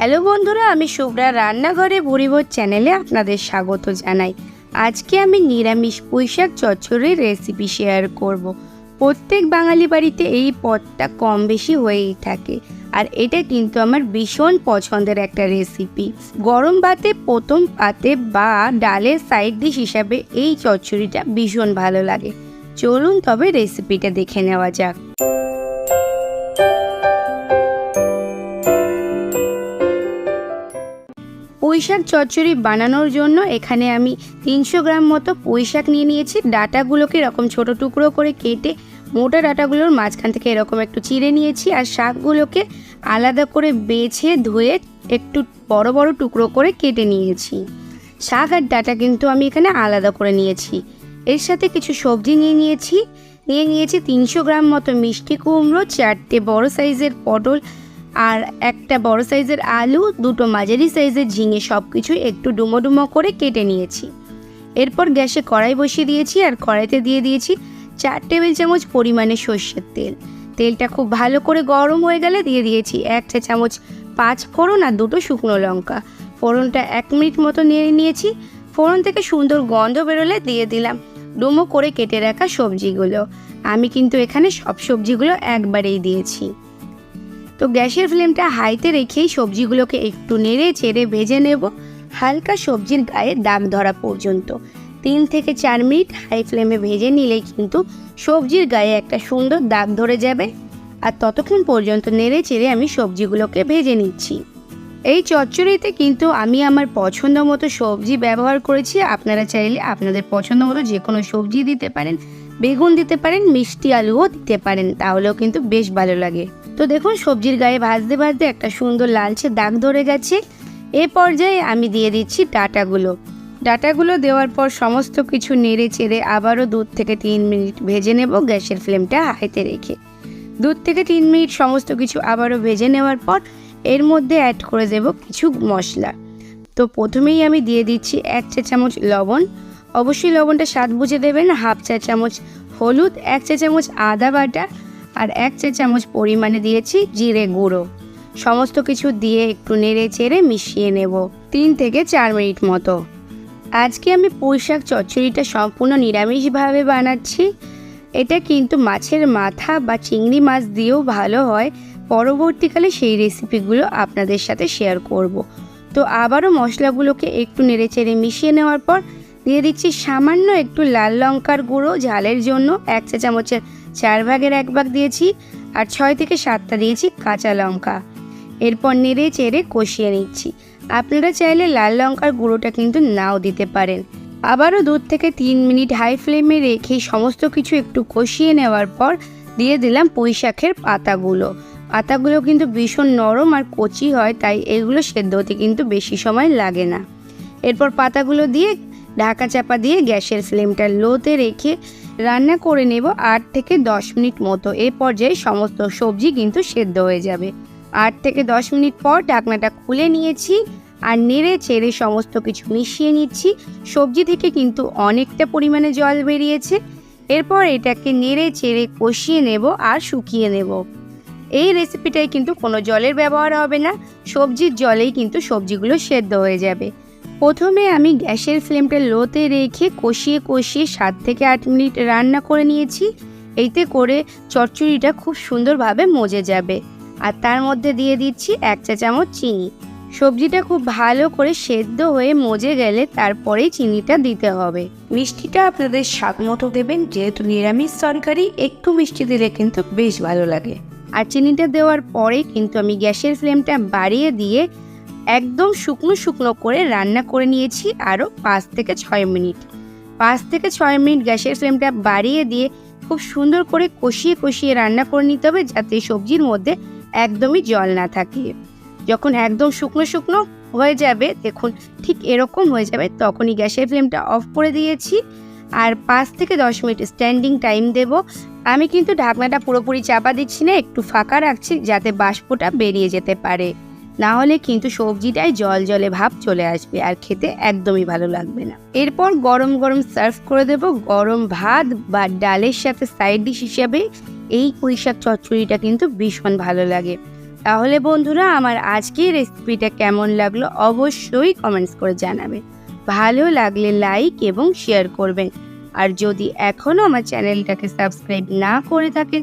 Hello বন্ধুরা, আমি শুভ্রা রান্নাঘরে ভরিভোজ চ্যানেলে আপনাদের স্বাগত জানাই। আজকে আমি নিরামিষ পুঁইশাক চচ্চড়ির রেসিপি শেয়ার করব। প্রত্যেক বাঙালি বাড়িতে এই পদটা কম বেশি হয়েই থাকে, আর এটা কিন্তু আমার ভীষণ পছন্দের একটা রেসিপি। গরম ভাতে, প্রথম পাতে বা ডালের সাইড ডিশ হিসাবে এই চচ্চড়িটা ভীষণ ভালো লাগে। চলুন তবে রেসিপিটা দেখে নেওয়া যাক। পুঁইশাক চচ্চড়ি বানানোর জন্য এখানে আমি তিনশো গ্রাম মতো পুঁইশাক নিয়ে নিয়েছি। ডাটাগুলোকে এরকম ছোট টুকরো করে কেটে মোটা ডাটাগুলোর মাঝখান থেকে এরকম একটু চিড়ে নিয়েছি আর শাকগুলোকে আলাদা করে বেছে ধুয়ে একটু বড় বড় টুকরো করে কেটে নিয়েছি। শাক আর ডাটা কিন্তু আমি এখানে আলাদা করে নিয়েছি। এর সাথে কিছু সবজি নিয়ে নিয়েছি। নিয়ে নিয়েছি তিনশো গ্রাম মতো মিষ্টি কুমড়ো, চারটে বড় সাইজের পটল আর একটা বড় সাইজের আলু, দুটো মাঝারি সাইজের ঝিঙে সব কিছু একটু ডুমো ডুমো করে কেটে নিয়েছি। এরপর গ্যাসে কড়াই বসিয়ে দিয়েছি আর কড়াইতে দিয়ে দিয়েছি চার টেবিল চামচ পরিমাণে সর্ষের তেল। তেলটা খুব ভালো করে গরম হয়ে গেলে দিয়ে দিয়েছি এক চা চামচ পাঁচ ফোড়ন আর দুটো শুকনো লঙ্কা। ফোড়নটা এক মিনিট মতো নেড়ে নিয়েছি। ফোড়ন থেকে সুন্দর গন্ধ বেরোলে দিয়ে দিলাম ডুমো করে কেটে রাখা সবজিগুলো। আমি কিন্তু এখানে সব সবজিগুলো একবারেই দিয়েছি। তো গ্যাসের ফ্লেমটা হাইতে রেখেই সবজিগুলোকে একটু নেড়ে চেড়ে ভেজে নেব হালকা সবজির গায়ে দাগ ধরা পর্যন্ত। তিন থেকে চার মিনিট হাই ফ্লেমে ভেজে নিলেই কিন্তু সবজির গায়ে একটা সুন্দর দাগ ধরে যাবে। আর ততক্ষণ পর্যন্ত নেড়ে চেড়ে আমি সবজিগুলোকে ভেজে নিচ্ছি। এই চচ্চড়িতে কিন্তু আমি আমার পছন্দ মতো সবজি ব্যবহার করেছি। আপনারা চাইলে আপনাদের পছন্দ মতো যে কোনো সবজি দিতে পারেন। বেগুন দিতে পারেন, মিষ্টি আলুও দিতে পারেন, তাহলেও কিন্তু বেশ ভালো লাগে। তো দেখুন, সবজির গায়ে ভাজতে ভাজতে একটা সুন্দর লালচে দাগ ধরে গেছে। এ পর্যায়ে আমি দিয়ে দিচ্ছি ডাটাগুলো। ডাটাগুলো দেওয়ার পর সমস্ত কিছু নেড়ে চেড়ে আবারও দুধ থেকে তিন মিনিট ভেজে নেব গ্যাসের ফ্লেমটা হাইতে রেখে। দুধ থেকে তিন মিনিট সমস্ত কিছু আবারও ভেজে নেওয়ার পর এর মধ্যে অ্যাড করে দেব কিছু মশলা। তো প্রথমেই আমি দিয়ে দিচ্ছি এক চা চামচ লবণ। অবশ্যই লবণটা স্বাদ বুঝে দেবেন। হাফ চা চামচ হলুদ, এক চা চামচ আদা বাটা আর এক চা চামচ পরিমাণে দিয়েছি জিরে গুঁড়ো। সমস্ত কিছু দিয়ে একটু নেড়ে চেড়ে মিশিয়ে নেব তিন থেকে চার মিনিট মতো। আজকে আমি পুঁইশাক চচ্চড়িটা সম্পূর্ণ নিরামিষভাবে বানাচ্ছি। এটা কিন্তু মাছের মাথা বা চিংড়ি মাছ দিয়েও ভালো হয়। পরবর্তীকালে সেই রেসিপিগুলো আপনাদের সাথে শেয়ার করব। তো আবারও মশলাগুলোকে একটু নেড়ে চেড়ে মিশিয়ে নেওয়ার পর দিয়ে দিচ্ছি সামান্য একটু লাল লঙ্কার গুঁড়ো, ঝালের জন্য এক চা চামচের চার ভাগের এক ভাগ দিয়েছি আর ছয় থেকে সাতটা দিয়েছি কাঁচা লঙ্কা। এরপর নেড়ে চেড়ে কষিয়ে নিচ্ছি। আপনারা চাইলে লাল লঙ্কার গুঁড়োটা কিন্তু নাও দিতে পারেন। আবারও দুধ থেকে তিন মিনিট হাই ফ্লেমে রেখে সমস্ত কিছু একটু কষিয়ে নেওয়ার পর দিয়ে দিলাম পুঁই শাকের পাতাগুলো। পাতাগুলো কিন্তু ভীষণ নরম আর কচি হয়, তাই এগুলো সেদ্ধ হতে কিন্তু বেশি সময় লাগে না। এরপর পাতাগুলো দিয়ে ঢাকা চাপা দিয়ে গ্যাসের ফ্লেমটা লোতে রেখে রান্না করে নেব আট থেকে দশ মিনিট মতো। এ পর্যায়ে সমস্ত সবজি কিন্তু সেদ্ধ হয়ে যাবে। আট থেকে দশ মিনিট পর ঢাকনাটা খুলে নিয়েছি আর নেড়ে চেড়ে সমস্ত কিছু মিশিয়ে নিচ্ছি। সবজি থেকে কিন্তু অনেকটা পরিমাণে জল বেরিয়েছে। এরপর এটাকে নেড়ে চেড়ে কষিয়ে নেব আর শুকিয়ে নেব। এই রেসিপিটায় কিন্তু কোনো জলের ব্যবহার হবে না। সবজির জলেই কিন্তু সবজিগুলো সেদ্ধ হয়ে যাবে। প্রথমে আমি গ্যাসের ফ্লেমটা লোতে রেখে কষিয়ে কষিয়ে সাত থেকে আট মিনিট রান্না করে নিয়েছি। এইতে করে চচ্চড়িটা খুব সুন্দরভাবে মজে যাবে। আর তার মধ্যে দিয়ে দিচ্ছি এক চা চামচ চিনি। সবজিটা খুব ভালো করে সেদ্ধ হয়ে মজে গেলে তারপরেই চিনিটা দিতে হবে। মিষ্টিটা আপনাদের স্বাদ মতো দেবেন যেহেতু নিরামিষ তরকারি একটু মিষ্টি দিলে কিন্তু বেশ ভালো লাগে। আর চিনিটা দেওয়ার পরে কিন্তু আমি গ্যাসের ফ্লেমটা বাড়িয়ে দিয়ে একদম শুকনো শুকনো করে রান্না করে নিয়েছি আরও পাঁচ থেকে ছয় মিনিট। পাঁচ থেকে ছয় মিনিট গ্যাসের ফ্লেমটা বাড়িয়ে দিয়ে খুব সুন্দর করে কষিয়ে কষিয়ে রান্না করে নিতে হবে যাতে সবজির মধ্যে একদমই জল না থাকে। যখন একদম শুকনো শুকনো হয়ে যাবে, দেখুন ঠিক এরকম হয়ে যাবে, তখনই গ্যাসের ফ্লেমটা অফ করে দিয়েছি। আর পাঁচ থেকে দশ মিনিট স্ট্যান্ডিং টাইম দেব। আমি কিন্তু ঢাকনাটা পুরোপুরি চাপা দিচ্ছি না, একটু ফাঁকা রাখছি যাতে বাষ্পটা বেরিয়ে যেতে পারে। না হলে কিন্তু সবজিটায় জল জলে ভাব চলে আসবে আর খেতে একদমই ভালো লাগবে না। এরপর গরম গরম সার্ভ করে দেব গরম ভাত বা ডালের সাথে সাইড ডিশ হিসাবে। এই পুঁইশাক চচ্চড়িটা কিন্তু ভীষণ ভালো লাগে। তাহলে বন্ধুরা, আমার আজকের রেসিপিটা কেমন লাগল অবশ্যই কমেন্টস করে জানাবেন ভালো লাগলে লাইক এবং শেয়ার করবেন। আর যদি এখনও আমার চ্যানেলটাকে সাবস্ক্রাইব না করে থাকেন